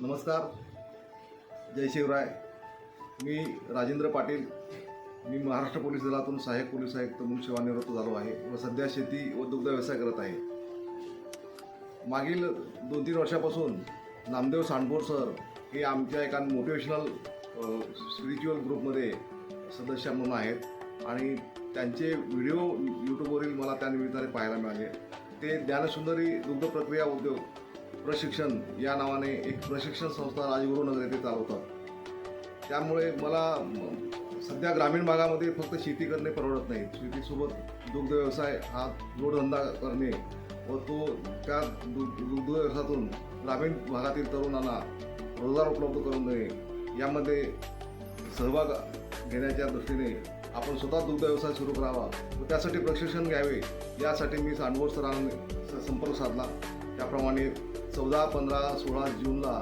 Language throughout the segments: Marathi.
नमस्कार. जय शिवराय. मी राजेंद्र पाटील. मी महाराष्ट्र पोलीस दलातून सहाय्यक पोलीस आयुक्त म्हणून सेवानिवृत्त झालो आहे व सध्या शेती व दुग्ध व्यवसाय करत आहे. मागील दोन तीन वर्षापासून नामदेव सांडभोर सर हे आमच्या एका मोटिवेशनल स्पिरिच्युअल ग्रुपमध्ये सदस्य म्हणून आहेत आणि त्यांचे व्हिडिओ यूट्यूबवरील मला त्या निमित्ताने पाहायला मिळाले. ते ज्ञानसुंदरी दुग्ध प्रक्रिया उद्योग प्रशिक्षण या नावाने एक प्रशिक्षण संस्था राजगुरुनगर येथे चालवतात. त्यामुळे मला सध्या ग्रामीण भागामध्ये फक्त शेती करणे परवडत नाही. शेतीसोबत दुग्ध व्यवसाय हा जोडधंदा करणे व तो त्या दु दुग्ध व्यवसायातून ग्रामीण भागातील तरुणांना रोजगार उपलब्ध करून देणे यामध्ये सहभाग घेण्याच्या दृष्टीने आपण स्वतः दुग्ध व्यवसाय सुरू करावा व त्यासाठी प्रशिक्षण घ्यावे यासाठी मी सांडवड सरांनी संपर्क साधला. त्याप्रमाणे चौदा पंधरा सोळा जूनला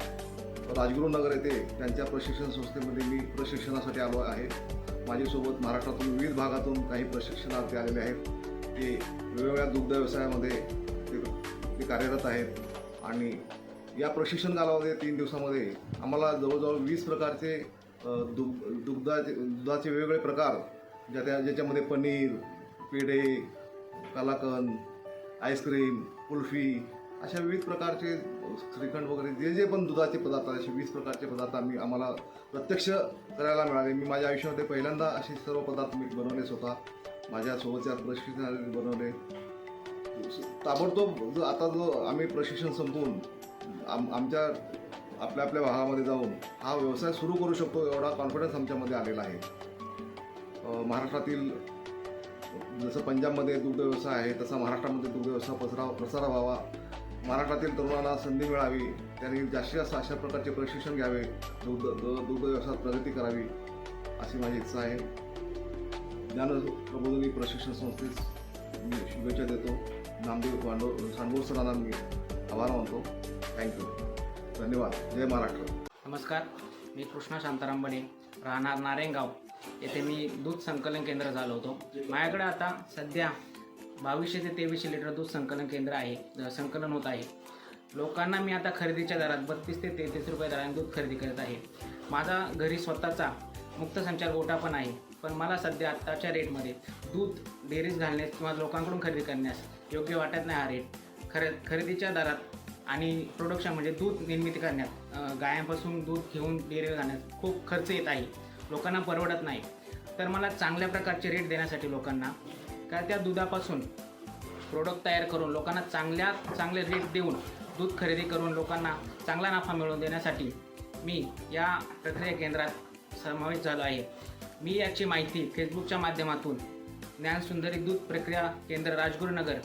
राजगुरुनगर येथे त्यांच्या प्रशिक्षण संस्थेमध्ये मी प्रशिक्षणासाठी आलो आहे. माझ्यासोबत महाराष्ट्रातून विविध भागातून काही प्रशिक्षणार्थी आलेले आहेत. ते वेगवेगळ्या दुग्ध व्यवसायामध्ये ते ते कार्यरत आहेत. आणि या प्रशिक्षण कालावधी तीन दिवसामध्ये आम्हाला जवळजवळ वीस प्रकारचे दुग दुग्धाचे दुधाचे वेगवेगळे प्रकार ज्या त्या ज्याच्यामध्ये पनीर पेढे कलाकंद आईस्क्रीम कुल्फी अशा विविध प्रकारचे श्रीखंड वगैरे जे जे पण दुधाचे पदार्थ असे वीस प्रकारचे पदार्थ आम्ही आम्हाला प्रत्यक्ष करायला मिळाले. मी माझ्या आयुष्यामध्ये पहिल्यांदा असे सर्व पदार्थ मी बनवले स्वतः. माझ्यासोबतच्या प्रशिक्षणाने बनवले. ताबडतोब जो आता जो आम्ही प्रशिक्षण संपवून आम आमच्या आपल्या आपल्या भागामध्ये जाऊन हा व्यवसाय सुरू करू शकतो एवढा कॉन्फिडन्स आमच्यामध्ये आलेला आहे. महाराष्ट्रातील जसं पंजाबमध्ये दुग्ध व्यवसाय आहे तसा महाराष्ट्रामध्ये दुग्ध व्यवसाय पसरा प्रसार व्हावा. महाराष्ट्रातील तरुणांना संधी मिळावी त्यांनी जास्तीत जास्त अशा प्रकारचे प्रशिक्षण घ्यावे दुग्ध दुग्ध व्यवसायात प्रगती करावी अशी माझी इच्छा आहे. ज्ञान प्रबोधनी प्रशिक्षण संस्थेस मी शुभेच्छा देतो. नामदेव पांडव सांडोर सरांना मी आभार मानतो. थँक्यू धन्यवाद. जय महाराष्ट्र. नमस्कार. मी कृष्णा शांताराम बने राहणार नारेंगाव येथे मी दूध संकलन केंद्र झालो होतो माझ्याकडे आता सध्या बावीसशे ते तेवीसशे लिटर दूध संकलन केंद्र आहे संकलन होत आहे. लोकांना मी आता खरेदीच्या दरात बत्तीस ते तेहतीस रुपये दराने दूध खरेदी करत आहे. माझा घरी स्वतःचा मुक्त संचार गोठा पण आहे पण मला सध्या आत्ताच्या रेटमध्ये दूध डेअरीज घालण्यास किंवा लोकांकडून खरेदी करण्यास योग्य वाटत नाही हा रेट. खरे खरेदीच्या दरात आणि प्रोडक्शन म्हणजे दूध निर्मिती करण्यात गायांपासून दूध घेऊन डेरी घालण्यात खूप खर्च येत आहे. लोकांना परवडत नाही. तर मला चांगल्या प्रकारचे रेट देण्यासाठी लोकांना का त्या दुधापासून प्रोडक्ट तयार करून लोकांना चांगल्या चांगले रेट देऊन दूध खरेदी करून लोकांना चांगला नफा मिळवून देण्यासाठी मी या प्रक्रिया केंद्रात समावेश झालो आहे. मी याची माहिती फेसबुकच्या माध्यमातून ज्ञानसुंदरी दूध प्रक्रिया केंद्र राजगुरुनगर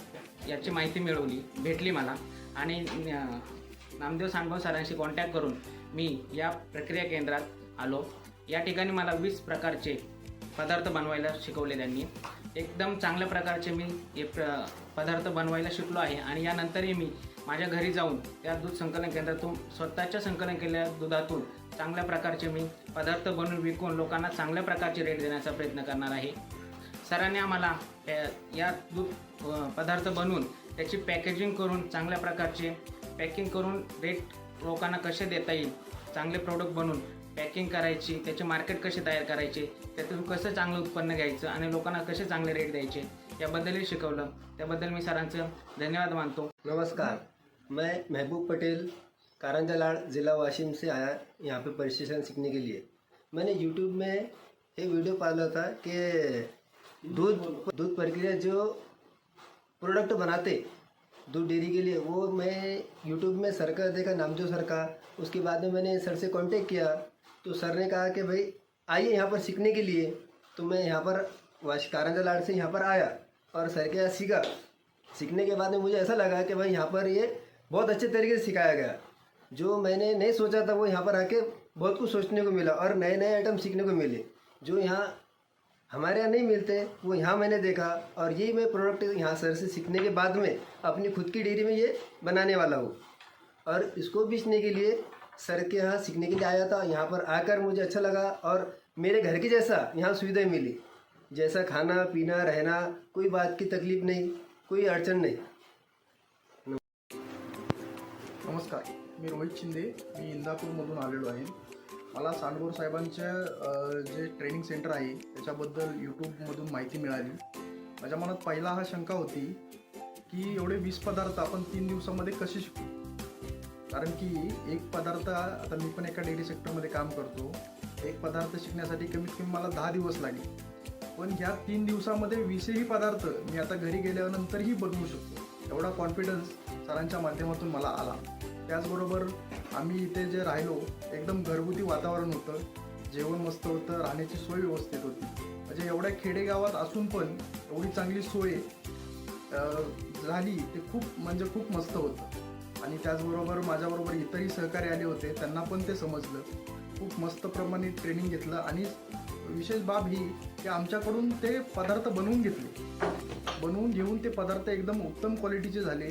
याची माहिती मिळवली भेटली मला. आणि नामदेव सांडभाऊ सरांशी कॉन्टॅक्ट करून मी या प्रक्रिया केंद्रात आलो. या ठिकाणी मला वीस प्रकारचे पदार्थ बनवायला शिकवले त्यांनी. एकदम चांगल्या प्रकारचे मी हे प्र पदार्थ बनवायला शिकलो आहे. आणि यानंतरही मी माझ्या घरी जाऊन त्या दूध संकलन केंद्रातून स्वतःच्या संकलन केलेल्या दुधातून चांगल्या प्रकारचे मी पदार्थ बनवून विकून लोकांना चांगल्या प्रकारचे रेट देण्याचा प्रयत्न करणार आहे. सरांनी आम्हाला या दूध पदार्थ बनवून त्याची पॅकेजिंग करून चांगल्या प्रकारचे पॅकिंग करून रेट लोकांना कसे देता येईल चांगले प्रोडक्ट बनवून पॅकिंग करायची त्याचे मार्केट कसे तयार करायचे त्यातून कसं चांगलं उत्पन्न घ्यायचं आणि लोकांना कसे चांगले रेट द्यायचे याबद्दलही शिकवलं. त्याबद्दल मी सरांचं धन्यवाद मानतो. नमस्कार. मैं महबूब पटेल कारंजालाड़ ज़िला वाशिम से आया यहाँ पे प्रशिक्षण सीखने के लिए। मैंने यूट्यूब में एक वीडियो पाला था कि दूध दूध प्रक्रिया जो प्रोडक्ट बनाते दूध डेयरी के लिए वो मैं यूट्यूब में सर का देखा नामजो सर का उसके बाद में मैंने सर से कांटेक्ट किया तो सर ने कहा कि भाई, आइए यहाँ पर सीखने के लिए। तो मैं यहाँ पर वाश कारंजालाड़ से यहाँ पर आया और सर के यहाँ सीखा। सीखने के बाद में मुझे ऐसा लगा कि भाई, यहाँ पर ये बहुत अच्छे तरीके से सिखाया गया। जो मैंने नहीं सोचा था, वो यहाँ पर आके बहुत कुछ सोचने को मिला और नए नए आइटम सीखने को मिले। जो यहाँ हमारे यहाँ नहीं मिलते, वो यहाँ मैंने देखा और यही मैं प्रोडक्ट यहाँ सर से सीखने के बाद में अपनी खुद की डेयरी में ये बनाने वाला हूँ। और इसको बेचने के लिए सर के यहाँ सीखने के लिए आया था यहाँ पर आकर मुझे अच्छा लगा और मेरे घर के जैसा यहाँ सुविधाएं मिली। जैसा खाना पीना रहना कोई बात की तकलीफ नहीं कोई अड़चन नहीं। नमस्कार मी रोहित शिंदे मी इंदापूरमधून आलेलो आहे. मला सांडगोर साहेबांच्या जे ट्रेनिंग सेंटर आहे त्याच्याबद्दल यूट्यूबमधून माहिती मिळाली. माझ्या मनात पहिला हा शंका होती की एवढे वीस पदार्थ आपण तीन दिवसामध्ये कसे शिकू? कारण की एक पदार्थ आता मी पण एका डेअरी सेक्टरमध्ये काम करतो. एक पदार्थ शिकण्यासाठी कमीत कमी मला दहा दिवस लागले. पण ह्या तीन दिवसामध्ये विषयी पदार्थ मी आता घरी गेल्यानंतरही बनवू शकतो. एवढा कॉन्फिडन्स सरांच्या माध्यमातून मला आला. त्याचबरोबर आम्ही इथे जे राहिलो एकदम घरगुती वातावरण होतं. जेवण मस्त होतं राहण्याची सोय व्यवस्थित होती. म्हणजे एवढ्या खेडेगावात असून पण एवढी चांगली सोय झाली ते खूप म्हणजे खूप मस्त होतं. आणि त्याचबरोबर माझ्याबरोबर इतरही सहकारी आले होते त्यांना पण ते समजलं. खूप मस्त प्रमाणे ट्रेनिंग घेतलं आणि विशेष बाब ही की आमच्याकडून ते पदार्थ बनवून घेतले. बनवून घेऊन ते पदार्थ एकदम उत्तम क्वालिटीचे झाले.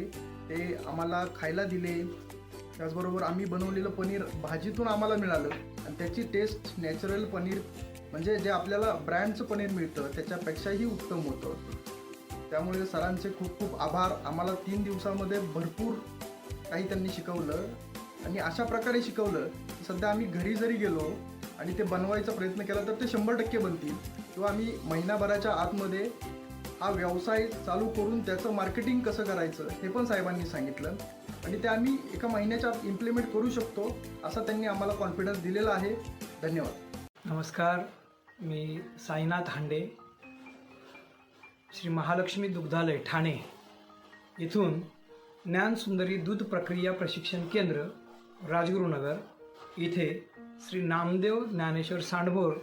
ते आम्हाला खायला दिले. त्याचबरोबर आम्ही बनवलेलं पनीर भाजीतून आम्हाला मिळालं. आणि त्याची टेस्ट नॅचरल पनीर म्हणजे जे आपल्याला ब्रँडचं पनीर मिळतं त्याच्यापेक्षाही उत्तम होतं. त्यामुळे सरांचे खूप खूप आभार. आम्हाला तीन दिवसामध्ये भरपूर काही त्यांनी शिकवलं आणि अशा प्रकारे शिकवलं की सध्या आम्ही घरी जरी गेलो आणि ते बनवायचा प्रयत्न केला तर ते शंभर टक्के बनतील. किंवा आम्ही महिनाभराच्या आतमध्ये हा व्यवसाय चालू करून त्याचं मार्केटिंग कसं करायचं हे पण साहेबांनी सांगितलं. आणि ते आम्ही एका महिन्याच्या आत इम्प्लिमेंट करू शकतो असा त्यांनी आम्हाला कॉन्फिडन्स दिलेला आहे. धन्यवाद. नमस्कार मी साईनाथ हांडे श्री महालक्ष्मी दुग्धालय ठाणे. इथून ज्ञानसुंदरी दूध प्रक्रिया प्रशिक्षण केंद्र राजगुरुनगर. इथे श्री नामदेव ज्ञानेश्वर सांडभोर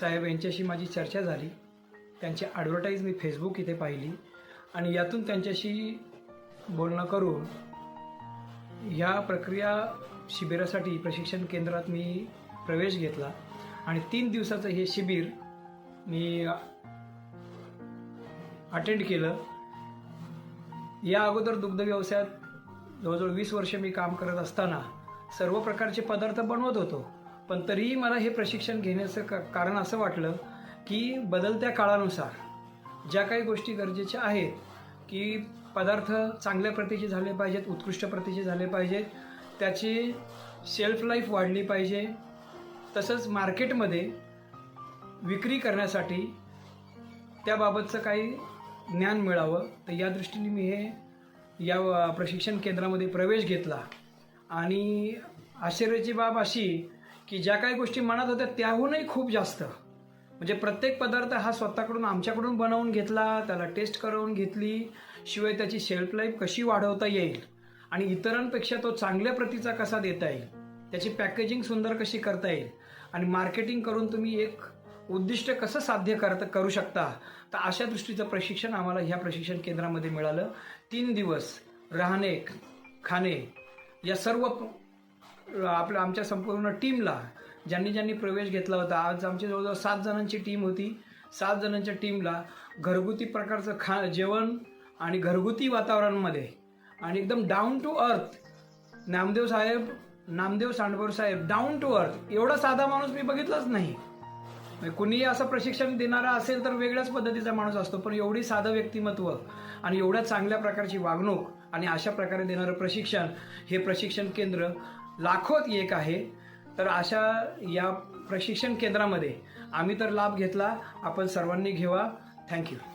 साहेब यांच्याशी माझी चर्चा झाली. त्यांची ॲडव्हर्टाईज मी फेसबुक इथे पाहिली. आणि यातून त्यांच्याशी बोलणं करून ह्या प्रक्रिया शिबिरासाठी प्रशिक्षण केंद्रात मी प्रवेश घेतला. आणि तीन दिवसाचं हे शिबिर मी अटेंड केलं. या अगोदर दुग्ध व्यवसायात जवळजवळ वीस वर्ष मी काम करत असताना सर्व प्रकारचे पदार्थ बनवत होतो. पण तरीही मला हे प्रशिक्षण घेण्याचं का कारण असं वाटलं की बदलत्या काळानुसार ज्या काही गोष्टी गरजेच्या आहेत की पदार्थ चांगल्या प्रतीचे झाले पाहिजेत उत्कृष्ट प्रतीचे झाले पाहिजेत त्याची शेल्फ लाईफ वाढली पाहिजे. तसंच मार्केटमध्ये विक्री करण्यासाठी त्याबाबतचं काही ज्ञान मिळावं तर या दृष्टीने मी हे या प्रशिक्षण केंद्रामध्ये प्रवेश घेतला. आणि आश्चर्याची बाब अशी की ज्या काही गोष्टी मनात होत्या त्याहूनही खूप जास्त. म्हणजे प्रत्येक पदार्थ हा स्वतःकडून आमच्याकडून बनवून घेतला त्याला टेस्ट करून घेतली शिवाय त्याची शेल्फ लाईफ कशी वाढवता येईल आणि इतरांपेक्षा तो चांगल्या प्रतीचा कसा देता येईल त्याची पॅकेजिंग सुंदर कशी करता येईल. आणि मार्केटिंग करून तुम्ही एक उद्दिष्ट कसं साध्य करत करू शकता? तर अशा दृष्टीचं प्रशिक्षण आम्हाला ह्या प्रशिक्षण केंद्रामध्ये मिळालं. तीन दिवस राहणे खाणे या सर्व आपलं आपल्या आमच्या संपूर्ण टीमला ज्यांनी ज्यांनी प्रवेश घेतला होता आज आमची जवळजवळ सात जणांची टीम होती. सात जणांच्या टीमला घरगुती प्रकारचं खा जेवण आणि घरगुती वातावरणामध्ये आणि एकदम डाऊन टू अर्थ नामदेव साहेब नामदेव सांडभोर साहेब डाऊन टू अर्थ एवढा साधा माणूस मी बघितलाच नाही. म्हणजे कुणीही असं प्रशिक्षण देणारा असेल तर वेगळ्याच पद्धतीचा माणूस असतो पण एवढी साधं व्यक्तिमत्व आणि एवढ्या चांगल्या प्रकारची वागणूक आणि अशा प्रकारे देणारं प्रशिक्षण हे प्रशिक्षण केंद्र लाखोत एक आहे. तर अशा या प्रशिक्षण केंद्रामध्ये आम्ही तर लाभ घेतला. आपण सर्वांनी घेवा. थँक्यू.